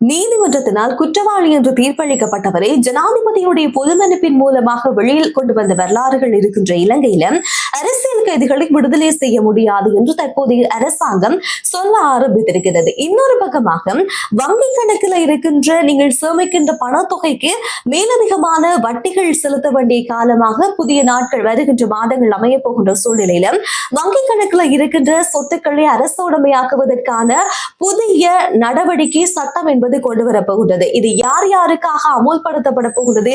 நீதிமன்றத்தினால் குற்றவாளி என்று தீர்ப்பளிக்கப்பட்டவரை ஜனாதிபதியுடைய பொதுமனுப்பின் மூலமாக வெளியில் கொண்டு வந்த வரலாறுகள் இருக்கின்ற இலங்கையில அரசியல் கைதிகளை விடுதலை செய்ய முடியாது என்று தற்போதைய அரசாங்கம் சொல்ல ஆரம்பித்திருக்கிறது. இன்னொரு பக்கமாக வங்கி கணக்கில் இருக்கின்ற நீங்கள் சேமிக்கின்ற பணத்தொகைக்கு மேலதிகமான வட்டிகள் செலுத்த வேண்டிய காலமாக புதிய நாட்கள் வருகின்ற மாதங்கள் அமைய போகின்ற சூழ்நிலையில வங்கி கணக்கில் இருக்கின்ற சொத்துக்களை அரசு உடமையாக்குவதற்கான புதிய நடவடிக்கை சட்டம் என்பது கொண்டு வரப்போகின்றது. இது யார் யாருக்காக அமுல்படுத்தப்பட போகின்றது?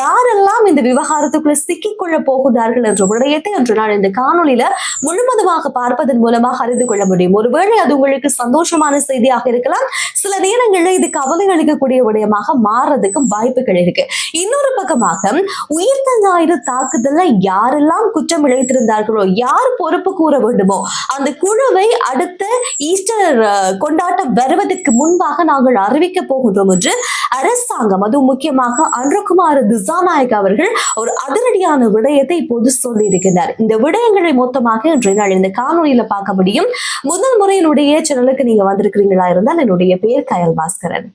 யாரெல்லாம் இந்த விவகாரத்துக்குள்ள சிக்கிக் கொள்ள போகின்றார்கள் என்ற விடயத்தை இன்று நான் இந்த காணொலியில முழுவதுமாக பார்ப்பதன் மூலமாக அறிந்து கொள்ள முடியும். ஒருவேளை அது உங்களுக்கு சந்தோஷமான செய்தியாக இருக்கலாம். சில நேரங்கள் இது கவலை அளிக்கக்கூடிய விடயமாக மாறதுக்கு வாய்ப்புகள் இருக்கு. இன்னொரு பக்கமாக உயிர்த்த ஞாயிறு தாக்குதல்ல யாரெல்லாம் குற்றம் இழைத்திருந்தார்களோ யார் பொறுப்பு கூற வேண்டுமோ அந்த குழுவை அடுத்த ஈஸ்டர் கொண்டாட்டம் வருவதற்கு முன்பாக நாங்கள் அறிவிக்க போகின்றோம் என்று அரசாங்கம் அதுவும் முக்கியமாக அன்றகுமார் திசாநாயக் அவர்கள் ஒரு அதிரடியான விடயத்தை இப்போது சொல்லி இருக்கின்றார் இந்த விடயங்களை மொத்தமாக இன்றைய நாள் இந்த காணொலியில பார்க்க முடியும். முதல் முறை என்னுடைய சேனலுக்கு நீங்க வந்திருக்கிறீங்களா இருந்தால் என்னுடைய பேர் கயல் பாஸ்கரன்.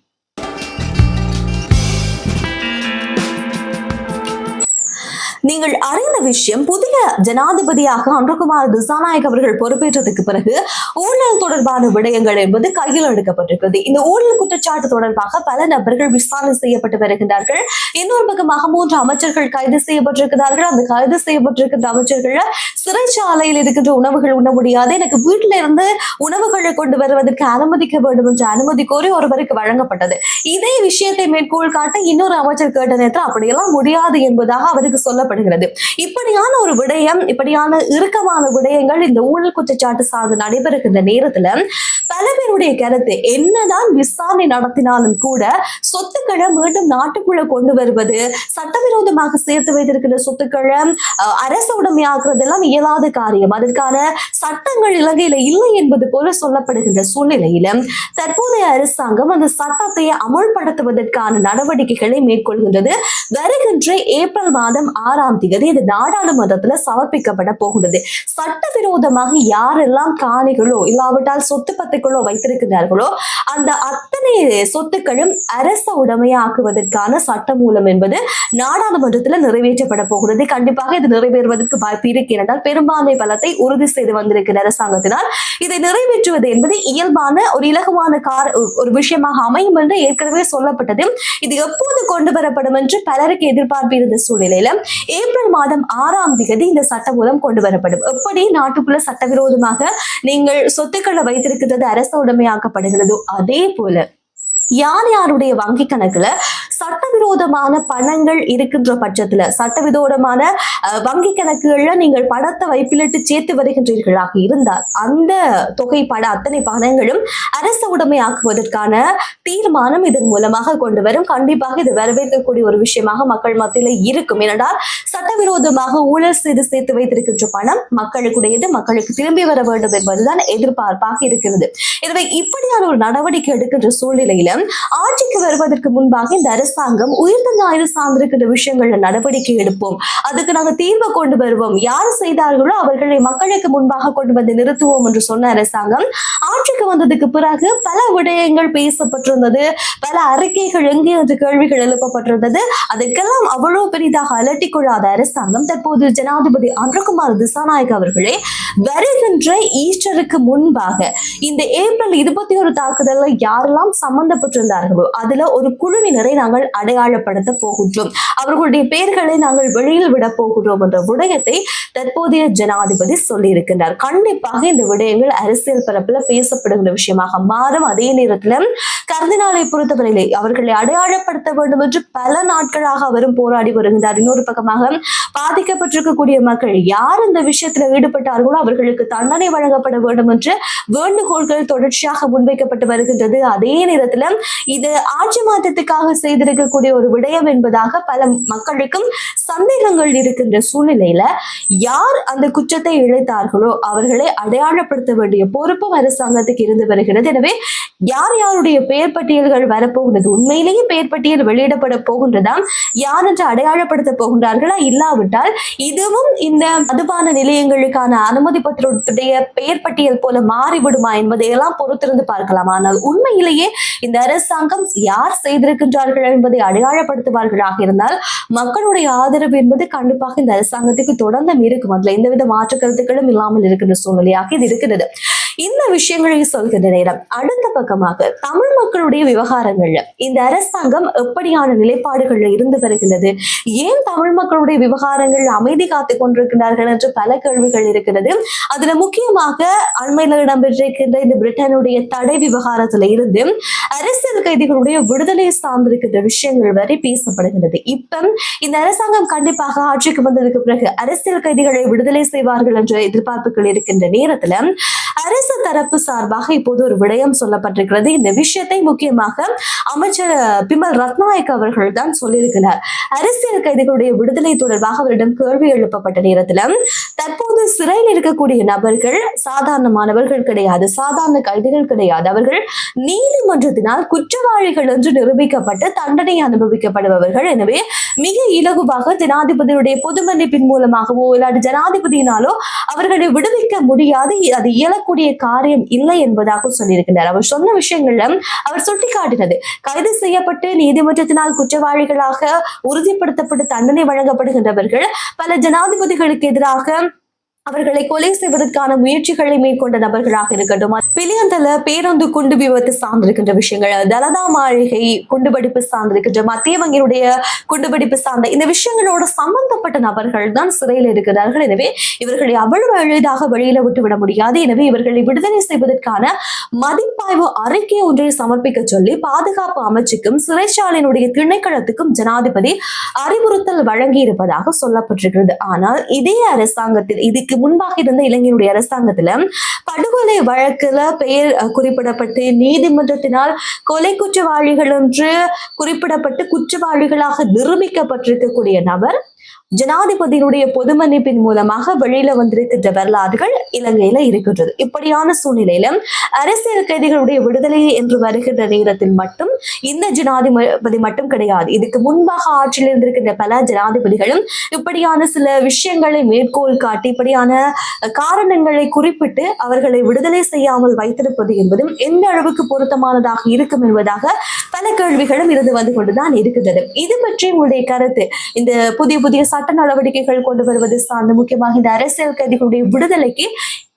நீங்கள் அறிந்த விஷயம் புதிய ஜனாதிபதியாக அன்றகுமார் திசாநாயக் அவர்கள் பொறுப்பேற்றதுக்கு பிறகு ஊழல் தொடர்பான விடயங்கள் என்பது கையில் எடுக்கப்பட்டிருக்கிறது. இந்த ஊழல் குற்றச்சாட்டு தொடர்பாக பல நபர்கள் விசாரணை செய்யப்பட்டு வருகின்றார்கள். இன்னொரு பக்கமாக மூன்று அமைச்சர்கள் கைது செய்யப்பட்டிருக்கிறார்கள். அந்த கைது செய்யப்பட்டிருக்கின்ற அமைச்சர்கள் சிறைச்சாலையில் இருக்கின்ற உணவுகள் உண்ண முடியாது. எனக்கு வீட்டில இருந்து உணவுகளை கொண்டு வருவதற்கு அனுமதிக்க வேண்டும் என்ற அனுமதி கோரி ஒருவருக்கு வழங்கப்பட்டது. இதே விஷயத்தை மேற்கோள் காட்ட இன்னொரு அமைச்சர் கேட்ட நேரத்தில் அப்படியெல்லாம் முடியாது என்பதாக அவருக்கு சொல்ல சொல்லப்படுகிறது இப்படியான ஒரு விடயம் இப்படியான இறுக்கமான விடயங்கள் இந்த ஊழல் குற்றச்சாட்டு சார்ந்து நடைபெறுகின்ற நேரத்துல பல பேருடைய கருத்து என்னதான் விசாரணை நடத்தினாலும் கூட சொத்துக்களை மீண்டும் நாட்டுக்குள்ள கொண்டு வருவது சட்டவிரோதமாக சேர்த்து வைத்திருக்கிற சொத்துக்களை அஹ், அரசு உடைமையாக்குறதெல்லாம் இயலாத காரியம். அதற்கான சட்டங்கள் இலங்கையில இல்லை என்பது போல சொல்லப்படுகின்ற சூழ்நிலையில தற்போதைய அரசாங்கம் அந்த சட்டத்தை அமல்படுத்துவதற்கான நடவடிக்கைகளை மேற்கொள்கின்றது. வருகின்ற ஏப்ரல் மாதம் ஆறு ஆறாம் தேதி இது நாடாளுமன்றத்துல சமர்ப்பிக்கப்பட போகிறது சட்டவிரோதமாக யாரெல்லாம் காணிகளோ இல்லாவிட்டால் சொத்து பத்துக்களோ வைத்திருக்கிறார்களோ அந்த அத்தனை சொத்துக்களும் அரச உடைமையாக்குவதற்கான சட்ட மூலம் என்பது நாடாளுமன்றத்தில் நிறைவேற்றப்பட போகிறது. கண்டிப்பாக இது நிறைவேறுவதற்கு வாய்ப்பு இருக்கு என்றால் பெரும்பான்மை பலத்தை உறுதி செய்து வந்திருக்கிற அரசாங்கத்தினால் இதை நிறைவேற்றுவது என்பது இயல்பான ஒரு இலகுவான கார ஒரு விஷயமாக அமையும் என்று ஏற்கனவே சொல்லப்பட்டது இது எப்போது கொண்டு வரப்படும் என்று பலருக்கு எதிர்பார்ப்பு இருந்த சூழ்நிலையில ஏப்ரல் மாதம் ஆறாம் தேதி இந்த சட்ட மூலம் கொண்டு வரப்படும். எப்படி நாட்டுக்குள்ள சட்டவிரோதமாக நீங்கள் சொத்துக்களை வைத்திருக்கிறது அரச உடைமையாக்கப்படுகிறதோ? அதே போல யார் யாருடைய வங்கி கணக்குல சட்டவிரோதமான பணங்கள் இருக்கின்ற பட்சத்துல சட்டவிரோதமான வங்கி கணக்குகள்ல நீங்கள் பணத்தை வைப்பிலிட்டு சேர்த்து வருகின்றீர்களாக இருந்தால் அந்த தொகை பட அத்தனை பணங்களும் அரசு உடைமையாக்குவதற்கான தீர்மானம் இதன் மூலமாக கொண்டு வரும். கண்டிப்பாக இது வரவேற்கக்கூடிய ஒரு விஷயமாக மக்கள் மத்தியில இருக்கும். ஏனென்றால் சட்டவிரோதமாக ஊழல் செய்து சேர்த்து வைத்திருக்கின்ற பணம் மக்களுக்குடையது மக்களுக்கு திரும்பி வர வேண்டும் என்பதுதான் எதிர்பார்ப்பாக இருக்கிறது. எனவே இப்படியான ஒரு நடவடிக்கை எடுக்கின்ற சூழ்நிலையில ஆட்சிக்கு வருவதற்கு முன்பாக இந்த அரசு அரசாங்கம் உயிர்த்த ஞாயிறு சார்ந்திருக்கின்ற விஷயங்கள்ல நடவடிக்கை எடுப்போம். அதுக்கு நாங்க தீர்வு கொண்டு வருவோம். யார் செய்தார்களோ அவர்களை மக்களுக்கு முன்பாக கொண்டு வந்து நிறுத்துவோம் என்று சொன்ன அரசாங்கம் ஆட்சிக்கு வந்ததுக்கு பிறகு பல விடயங்கள் பேசப்பட்டிருந்தது. பல அறிக்கைகள் எங்கே என்று கேள்விகள் எழுப்பப்பட்டிருந்தது. அதற்கெல்லாம் அவ்வளவு பெரிதாக அலட்டிக் கொள்ளாத அரசாங்கம் தற்போது ஜனாதிபதி அன்றகுமார் திசாநாயக் அவர்களே வருகின்ற ஈஸ்டருக்கு முன்பாக இந்த ஏப்ரல் இருபத்தி ஒரு தாக்குதல்ல யாரெல்லாம் சம்பந்தப்பட்டிருந்தார்களோ அதுல ஒரு குழுவினரை நாங்கள் அடையாளப்படுத்த போகின்றோம். அவர்களுடைய பெயர்களை நாங்கள் வெளியில் விட போகிறோம் என்ற விடயத்தை தற்போதைய ஜனாதிபதி சொல்லியிருக்கின்றார். கண்டிப்பாக இந்த விடயங்கள் அரசியல் பரப்பில் பேசப்படுகிற விஷயமாக மாறும். அதே நேரத்தில் கர்தினாலை பொறுத்தவரையிலே அவர்களை அடையாளப்படுத்த வேண்டும் என்று பல நாட்களாக அவரும் போராடி வருகின்றார். இன்னொரு பக்கமாக பாதிக்கப்பட்டிருக்கக்கூடிய மக்கள் யார் இந்த விஷயத்துல ஈடுபட்டார்களோ அவர்களுக்கு தண்டனை வழங்கப்பட வேண்டும் என்று வேண்டுகோள்கள் தொடர்ச்சியாக முன்வைக்கப்பட்டு வருகின்றது. அதே நேரத்தில் இது ஆட்சி மாற்றத்துக்காக செய்திருக்கக்கூடிய ஒரு விடயம் என்பதாக பல மக்களுக்கும் சந்தேகங்கள் இருக்கின்ற சூழ்நிலையில யார் அந்த குற்றத்தை இழைத்தார்களோ அவர்களை அடையாளப்படுத்த வேண்டிய பொறுப்பும் அரசாங்கத்துக்கு இருந்து வருகிறது. எனவே யார் யாருடைய பெயர் பட்டியல்கள் வரப்போகிறது உண்மையிலேயே பெயர் பட்டியல் வெளியிடப்பட போகின்றதா? யார் என்று அடையாளப்படுத்த போகின்றார்களா? இல்லா இல்லாவிட்டால் இதுவும் இந்த மதுபான நிலையங்களுக்கான அனுமதி பத்திரத்துடைய பெயர் பட்டியல் போல மாறிவிடுமா என்பதையெல்லாம் பொறுத்திருந்து பார்க்கலாம். ஆனால் உண்மையிலேயே இந்த அரசாங்கம் யார் செய்திருக்கின்றார்கள் என்பதை அடையாளப்படுத்துவார்களாக இருந்தால் மக்களுடைய ஆதரவு என்பது கண்டிப்பாக இந்த அரசாங்கத்துக்கு தொடர்ந்தும் இருக்கும். அதுல எந்தவித மாற்று கருத்துக்களும் இல்லாமல் இருக்கின்ற சூழ்நிலையாக இது இருக்கிறது இந்த விஷயங்களை சொல்கின்ற நேரம். அடுத்த பக்கமாக தமிழ் மக்களுடைய விவகாரங்கள்ல இந்த அரசாங்கம் எப்படியான நிலைப்பாடுகள்ல இருந்து வருகின்றது ஏன் தமிழ் மக்களுடைய விவகாரங்கள் அமைதி காத்து கொண்டிருக்கிறார்கள் என்று பல கேள்விகள் இருக்கிறது. அதுல முக்கியமாக அண்மையில் இடம்பெற்றிருக்கின்ற இந்த பிரிட்டனுடைய தடை விவகாரத்துல இருந்து அரசியல் கைதிகளுடைய விடுதலை சார்ந்திருக்கின்ற விஷயங்கள் வரை பேசப்படுகிறது இப்ப இந்த அரசாங்கம் கண்டிப்பாக ஆட்சிக்கு வந்ததுக்கு பிறகு அரசியல் கைதிகளை விடுதலை செய்வார்கள் என்ற எதிர்பார்ப்புகள் இருக்கின்ற நேரத்துல அரசு தரப்பு சார்பாக இப்போது ஒரு விடயம் சொல்லப்பட்டிருக்கிறது. இந்த விஷயத்தை முக்கியமாக அமைச்சர் பிமல் ரத்நாயக் அவர்கள் தான் சொல்லியிருக்கிறார். அரசியல் கைதிகளுடைய விடுதலை தொடர்பாக அவரிடம் கேள்வி எழுப்பப்பட்ட நேரத்தில் தற்போது சிறையில் இருக்கக்கூடிய நபர்கள் சாதாரணமானவர்கள் கிடையாது சாதாரண கைதிகள் கிடையாது. அவர்கள் நீதிமன்றத்தினால் குற்றவாளிகள் என்று நிரூபிக்கப்பட்டு தண்டனை அனுபவிக்கப்படுபவர்கள். எனவே மிக இலகுவாக ஜனாதிபதியுடைய பொது மன்னிப்பின் மூலமாகவோ இல்லாட்டி ஜனாதிபதியினாலோ அவர்களை விடுவிக்க முடியாது. அது இயலக்கூடிய காரியம் இல்லை என்பதாக சொல்லியிருக்கின்றார் அவர் சொன்ன விஷயங்கள்ல அவர் சுட்டிக்காட்டினது. கைது செய்யப்பட்டு நீதிமன்றத்தினால் குற்றவாளிகளாக உறுதிப்படுத்தப்பட்டு தண்டனை வழங்கப்படுகின்றவர்கள் பல ஜனாதிபதிகளுக்கு எதிராக அவர்களை கொலை செய்வதற்கான முயற்சிகளை மேற்கொண்ட நபர்களாக இருக்கட்டும். பிலியந்தல பேருந்து குண்டு விபத்து சார்ந்திருக்கின்ற விஷயங்கள் தலதா மாளிகை குண்டுபிடிப்பு சார்ந்திருக்கின்ற மத்திய வங்கியினுடைய குண்டுபிடிப்பு சார்ந்த இந்த விஷயங்களோட சம்பந்தப்பட்ட நபர்கள் தான் சிறையில் இருக்கிறார்கள். எனவே இவர்களை அவ்வளவு எளிதாக வெளியில விட்டு விட முடியாது. எனவே இவர்களை விடுதலை செய்வதற்கான மதிப்பாய்வு அறிக்கை ஒன்றை சமர்ப்பிக்க சொல்லி பாதுகாப்பு அமைச்சுக்கும் சிறைச்சாலையினுடைய திணைக்களத்துக்கும் ஜனாதிபதி அறிவுறுத்தல் வழங்கி இருப்பதாக சொல்லப்பட்டிருக்கிறது. ஆனால் இதே அரசாங்கத்தில் இதுக்கு முன்பாக இருந்த இலங்கையினுடைய அரசாங்கத்துல படுகொலை வழக்குல பெயர் குறிப்பிடப்பட்டு நீதிமன்றத்தினால் கொலை குற்றவாளிகள் என்று குறிப்பிடப்பட்டு குற்றவாளிகளாக நிரூபிக்கப்பட்டிருக்கக்கூடிய நபர் ஜனாதிபதியினுடைய பொது மன்னிப்பின் மூலமாக வெளியில வந்திருக்கின்ற வரலாறுகள் இலங்கையில இருக்கின்றது. இப்படியான சூழ்நிலையில அரசியல் கைதிகளுடைய விடுதலை என்று வருகின்ற நேரத்தில் மட்டும் இந்த ஜனாதிபதி மட்டும் கிடையாது. இதுக்கு முன்பாக ஆட்சியில் இருந்திருக்கின்ற பல ஜனாதிபதிகளும் இப்படியான சில விஷயங்களை மேற்கோள் காட்டி இப்படியான காரணங்களை குறிப்பிட்டு அவர்களை விடுதலை செய்யாமல் வைத்திருப்பது என்பதும் எந்த அளவுக்கு பொருத்தமானதாக இருக்கும் என்பதாக பல கேள்விகளும் இருந்து வந்து கொண்டுதான் இருக்கின்றது. இது பற்றி உங்களுடைய கருத்து. இந்த புதிய புதிய சட்ட நடவடிக்கைகள் கொண்டு வருவது சார்ந்து முக்கியமாக இந்த அரசியல் கைதிகளுடைய விடுதலைக்கு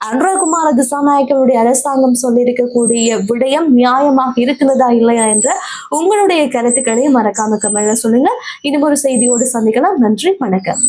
அனுரகுமார திசாநாயக்கருடைய அரசாங்கம் சொல்லியிருக்கக்கூடிய விடயம் நியாயமாக இருக்கிறதா இல்லையா என்ற உங்களுடைய கருத்துக்களை மறக்காம கமெண்ட்ல சொல்லுங்க. இன்னும் ஒரு செய்தியோடு சந்திக்கலாம். நன்றி வணக்கம்.